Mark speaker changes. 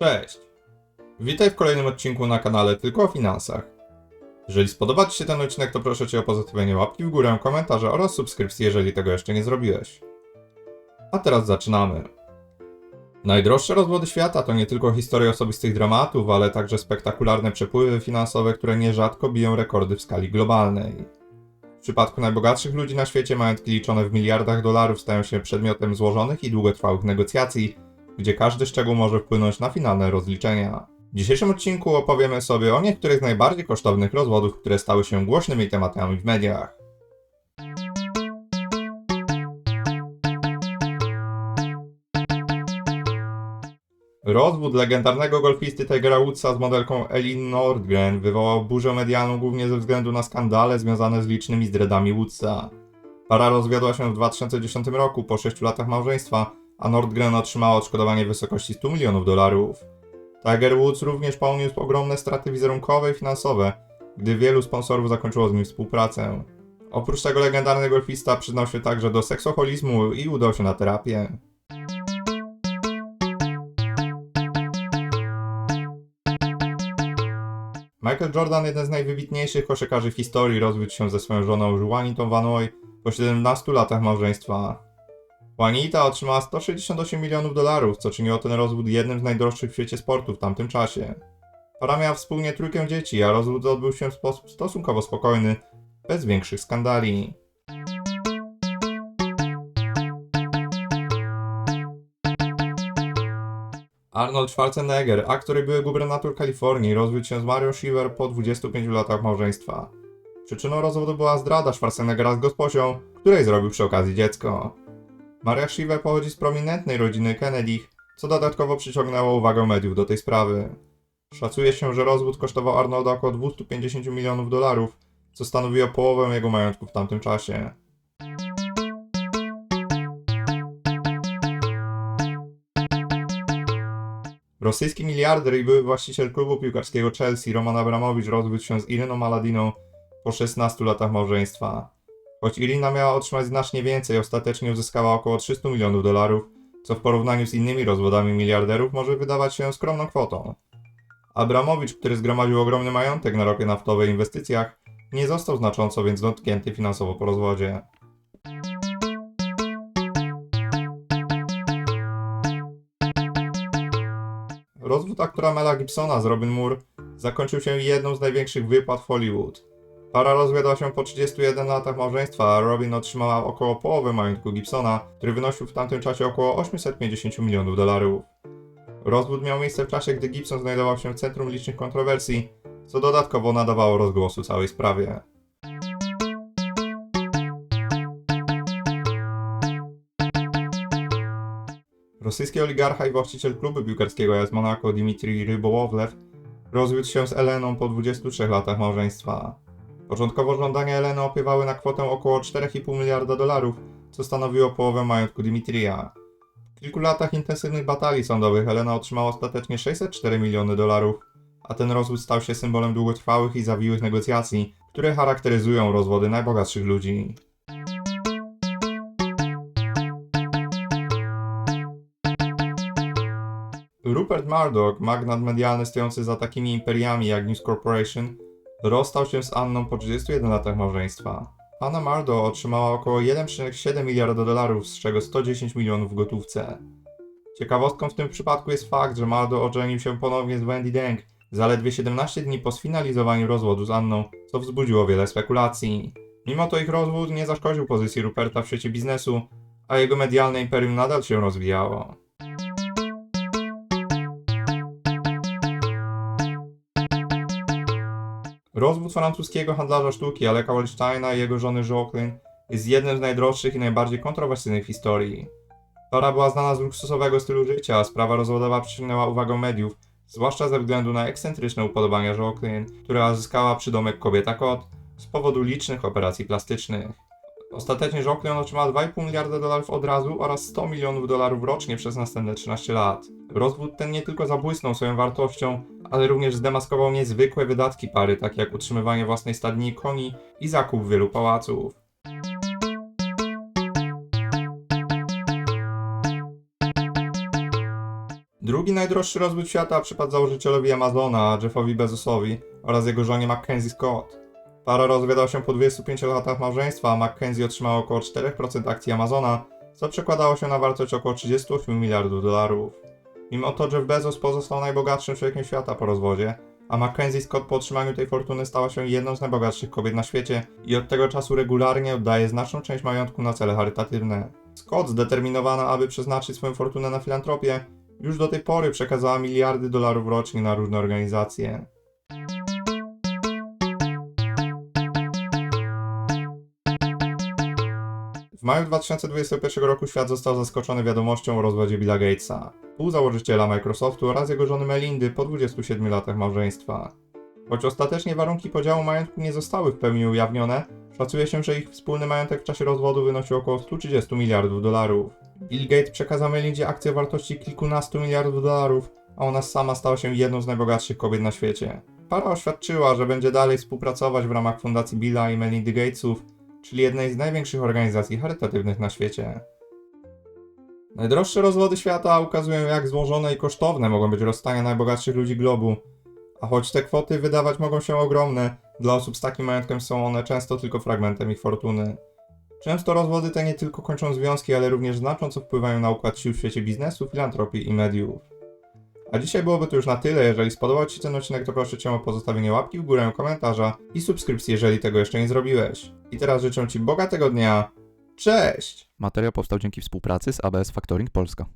Speaker 1: Cześć! Witaj w kolejnym odcinku na kanale Tylko o Finansach. Jeżeli spodoba Ci się ten odcinek, to proszę Cię o pozostawienie łapki w górę, komentarza oraz subskrypcji, jeżeli tego jeszcze nie zrobiłeś. A teraz zaczynamy. Najdroższe rozwody świata to nie tylko historie osobistych dramatów, ale także spektakularne przepływy finansowe, które nierzadko biją rekordy w skali globalnej. W przypadku najbogatszych ludzi na świecie majątki liczone w miliardach dolarów stają się przedmiotem złożonych i długotrwałych negocjacji, gdzie każdy szczegół może wpłynąć na finalne rozliczenia. W dzisiejszym odcinku opowiemy sobie o niektórych najbardziej kosztownych rozwodów, które stały się głośnymi tematami w mediach. Rozwód legendarnego golfisty Tigera Woodsa z modelką Elin Nordgren wywołał burzę medialną głównie ze względu na skandale związane z licznymi zdradami Woodsa. Para rozwiodła się w 2010 roku po 6 latach małżeństwa, a Nordgren otrzymała odszkodowanie w wysokości 100 milionów dolarów. Tiger Woods również poniósł ogromne straty wizerunkowe i finansowe, gdy wielu sponsorów zakończyło z nim współpracę. Oprócz tego legendarny golfista przyznał się także do seksoholizmu i udał się na terapię. Michael Jordan, jeden z najwybitniejszych koszykarzy w historii, rozwiódł się ze swoją żoną Juanitą Vanoy po 17 latach małżeństwa. Juanita otrzymała 168 milionów dolarów, co czyniło ten rozwód jednym z najdroższych w świecie sportu w tamtym czasie. Para miała wspólnie trójkę dzieci, a rozwód odbył się w sposób stosunkowo spokojny, bez większych skandali. Arnold Schwarzenegger, aktor i były gubernator Kalifornii, rozwiódł się z Marią Shiver po 25 latach małżeństwa. Przyczyną rozwodu była zdrada Schwarzeneggera z gosposią, której zrobił przy okazji dziecko. Maria Shiver pochodzi z prominentnej rodziny Kennedy, co dodatkowo przyciągnęło uwagę mediów do tej sprawy. Szacuje się, że rozwód kosztował Arnolda około 250 milionów dolarów, co stanowiło połowę jego majątku w tamtym czasie. Rosyjski miliarder i były właściciel klubu piłkarskiego Chelsea Roman Abramowicz rozwiódł się z Iryną Maladiną po 16 latach małżeństwa. Choć Irina miała otrzymać znacznie więcej, ostatecznie uzyskała około 300 milionów dolarów, co w porównaniu z innymi rozwodami miliarderów może wydawać się skromną kwotą. Abramowicz, który zgromadził ogromny majątek na ropie naftowej i inwestycjach, nie został znacząco więc dotknięty finansowo po rozwodzie. Rozwód aktora Mela Gibsona z Robin Moore zakończył się jedną z największych wypłat w Hollywood. Para rozwiodła się po 31 latach małżeństwa, a Robin otrzymała około połowę majątku Gibsona, który wynosił w tamtym czasie około 850 milionów dolarów. Rozwód miał miejsce w czasie, gdy Gibson znajdował się w centrum licznych kontrowersji, co dodatkowo nadawało rozgłosu całej sprawie. Rosyjski oligarcha i właściciel klubu piłkarskiego z Monaco Dmitrij Rybołowlew rozwiódł się z Eleną po 23 latach małżeństwa. Początkowo żądania Eleny opiewały na kwotę około 4,5 miliarda dolarów, co stanowiło połowę majątku Dmitrija. W kilku latach intensywnych batalii sądowych Elena otrzymała ostatecznie 604 miliony dolarów, a ten rozwód stał się symbolem długotrwałych i zawiłych negocjacji, które charakteryzują rozwody najbogatszych ludzi. Rupert Murdoch, magnat medialny stojący za takimi imperiami jak News Corporation, rozstał się z Anną po 31 latach małżeństwa. Anna Murdoch otrzymała około 1,7 miliarda dolarów, z czego 110 milionów w gotówce. Ciekawostką w tym przypadku jest fakt, że Murdoch ożenił się ponownie z Wendy Deng zaledwie 17 dni po sfinalizowaniu rozwodu z Anną, co wzbudziło wiele spekulacji. Mimo to ich rozwód nie zaszkodził pozycji Ruperta w świecie biznesu, a jego medialne imperium nadal się rozwijało. Rozwód francuskiego handlarza sztuki Aleka Wallsteina i jego żony Jacqueline jest jednym z najdroższych i najbardziej kontrowersyjnych w historii. Para była znana z luksusowego stylu życia, a sprawa rozwodowa przyciągnęła uwagę mediów, zwłaszcza ze względu na ekscentryczne upodobania Jacqueline, która zyskała przydomek kobieta kot z powodu licznych operacji plastycznych. Ostatecznie Jacqueline otrzymała 2,5 miliarda dolarów od razu oraz 100 milionów dolarów rocznie przez następne 13 lat. Rozwód ten nie tylko zabłysnął swoją wartością, ale również zdemaskował niezwykłe wydatki pary, takie jak utrzymywanie własnej stadni koni i zakup wielu pałaców. Drugi najdroższy rozwód świata przypadł założycielowi Amazona, Jeffowi Bezosowi oraz jego żonie Mackenzie Scott. Para rozwiodła się po 25 latach małżeństwa, a Mackenzie otrzymała około 4% akcji Amazona, co przekładało się na wartość około 38 miliardów dolarów. Mimo to Jeff Bezos pozostał najbogatszym człowiekiem świata po rozwodzie, a Mackenzie Scott po otrzymaniu tej fortuny stała się jedną z najbogatszych kobiet na świecie i od tego czasu regularnie oddaje znaczną część majątku na cele charytatywne. Scott, zdeterminowana, aby przeznaczyć swoją fortunę na filantropię, już do tej pory przekazała miliardy dolarów rocznie na różne organizacje. Maju 2021 roku świat został zaskoczony wiadomością o rozwodzie Billa Gatesa, współzałożyciela Microsoftu oraz jego żony Melindy po 27 latach małżeństwa. Choć ostatecznie warunki podziału majątku nie zostały w pełni ujawnione, szacuje się, że ich wspólny majątek w czasie rozwodu wynosił około 130 miliardów dolarów. Bill Gates przekazał Melindzie akcje o wartości kilkunastu miliardów dolarów, a ona sama stała się jedną z najbogatszych kobiet na świecie. Para oświadczyła, że będzie dalej współpracować w ramach Fundacji Billa i Melindy Gatesów, czyli jednej z największych organizacji charytatywnych na świecie. Najdroższe rozwody świata ukazują, jak złożone i kosztowne mogą być rozstania najbogatszych ludzi globu. A choć te kwoty wydawać mogą się ogromne, dla osób z takim majątkiem są one często tylko fragmentem ich fortuny. Często rozwody te nie tylko kończą związki, ale również znacząco wpływają na układ sił w świecie biznesu, filantropii i mediów. A dzisiaj byłoby to już na tyle. Jeżeli spodobał Ci ten odcinek, to proszę Cię o pozostawienie łapki w górę, komentarza i subskrypcji, jeżeli tego jeszcze nie zrobiłeś. I teraz życzę Ci bogatego dnia. Cześć!
Speaker 2: Materiał powstał dzięki współpracy z ABS Factoring Polska.